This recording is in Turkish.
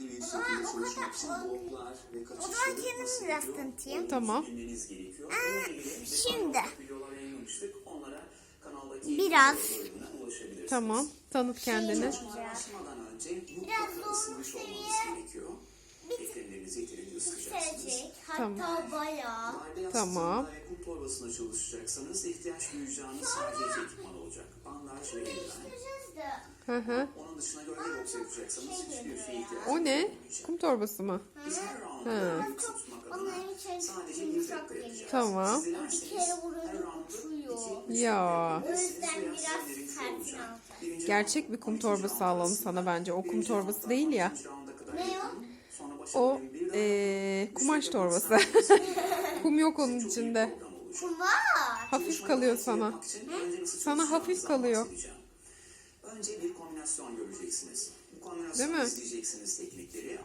bir zaman şekilde o çalışmak için bloklar ve kaçışları zaman kendim nasıl yapıyor, Tamam. bilmeniz gerekiyor. Bununla ilgili şimdi. Onlara kanaldaki Biraz. Tamam. Tanıt kendini. Başlamadan önce Biraz zorluk olmanız seviye. Eklemlerinizi yeterince ısıtacaksınız. Yükselecek. Hatta Tamam. bayağı. Tamam. ve kum torbasında çalışacaksanız ihtiyaç duyacağınız sadece ekipman olacak. Bandaj ve eldiven. De. Hı Onun dışında gölge boks yapacaksanız hiçbir şeye ihtiyaç O ne? Kum torbası mı? Biz her Hı. büyük tutmak adına sadece bir yumuşak dakika yapacağız. Tamam. Siz Bir dilerseniz kere her vurunca roundu uçuyor. iki, üç Ya. O yüzden biraz. Birinci Gerçek bir kum torbası alalım sana bence. O kum torbası değil ya. Ne o? O bir yapın. kumaş torbası. Kum yok onun içinde. Kumar. Hafif kalıyor sana. Sana hafif kalıyor. Önce bir kombinasyon göreceksiniz. Bu kombinasyonu izleyeceksiniz teknikleri